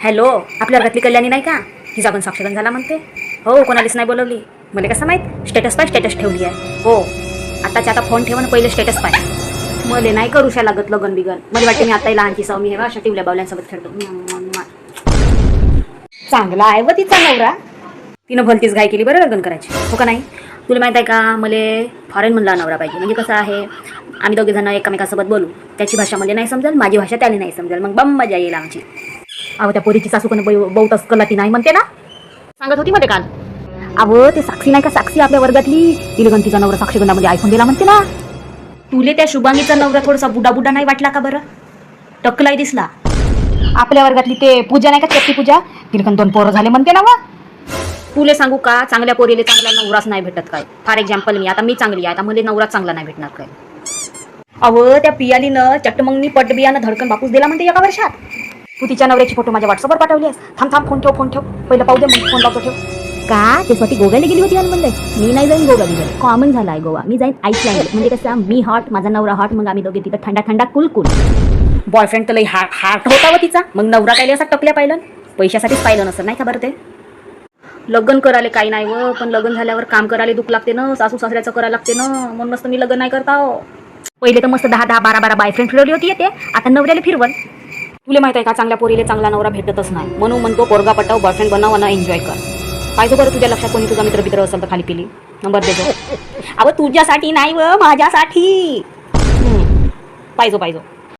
Hello आपल्या घरातली कल्याणी नाही का? तिचा पण साक्षगण झाला म्हणते. हो कोणालाच नाही बोलवली. मला कसं माहीत? स्टेटस पाय स्टेटस ठेवली आहे. हो. आताच्या आता फोन ठेवा ना पहिले स्टेटस पाय. मला नाही करूशा लागत लगन बिगन. मला वाटते मी आता लहानची सव मी हे अशा टिवल्या बावल्यांसोबत खेळतो. चांगला आहे व तिचा नवरा. तिनं भलतीच घाई केली बरं लग्न करायची. हो का नाही? तुला माहीत आहे का मला फॉरेन म्हणला नवरा पाहिजे. म्हणजे कसं आहे आम्ही दोघे जण एकमेकासोबत बोलू. त्याची भाषा मला नाही समजेल माझी भाषा त्याला नाही समजेल मग बम मजा येईल आमची. अहो त्या पोरीची सासू पण बहुत अस्कला ती नाही म्हणते ना. सांगत होती मध्ये काल. अहो ते साक्षी नाही का साक्षी आपल्या वर्गातली? तिला गणतीचा नवरा साक्षीगंधामध्ये आयफोन दिला म्हणते ना. तुले त्या शुभांगीचा नवरा थोडासा बुडा बुडा नाही वाटला का बरं? टकलाय दिसला. आपल्या वर्गातली ते पूजा नाही का चक्की पूजा? तिला दोन पोरं झाले म्हणते ना वा. तुले सांगू का चांगल्या पोरीले चांगला नवराच नाही भेटत काय? फॉर एक्झाम्पल मी आता मी चांगली आहे आता मला नवराच चांगला नाही भेटणार काय? अव त्या पियालीनं चट्टमंगनी पट बियानं धडकन बापूस दिला म्हणते एका वर्षात. तू तिच्या नवऱ्याची फोटो माझ्या व्हॉट्सअपवर पाठवली आहेस. थांब थांब फोन ठेव फोन ठेव. पहिलं पाहू दे मग फोन लावतो ठेव. का? ते स्वतः गोव्याला गेली होती आणि म्हणले मी नाही जाईन गोवा गेले कॉमन झाला आहे गोवा. मी जाईन आईसलँड म्हणजे कसं मी हॉट माझा नवरा हॉट मग आम्ही दोघे तिथं थंडा थंडा कुल कुल बॉयफ्रेंड तर लई हार्ट हार्ट होता व तिचा. मग नवरा काय असा टकल्या पाहिलं? पैशासाठीच पाहिलं असं नाही का बरं ते? लग्न करायला काही नाही व पण लग्न झाल्यावर काम करायला दुःख लागते ना सासू सासऱ्याचं करायला लागते ना म्हणून मस्त मी लग्न नाही करता हो. पहिले तर मस्त दहा दहा बारा बारा बायफ्रेंड फिरवली होती येते. आता नवऱ्याला फिरवल. तुला माहीत आहे का चांगल्या पोरीले चांगला नवरा भेटतच नाही. म्हणून म्हणतो पोरगा पटाव बॉयफ्रेंड बनव आणि एन्जॉय कर. पाहिजे बरं तुझ्या लक्षात कोणी तुझा मित्र मित्र असेल तर खाली पिली. नंबर देतो अहो तुझ्यासाठी नाही व माझ्यासाठी. पाहिजो पाहिजो.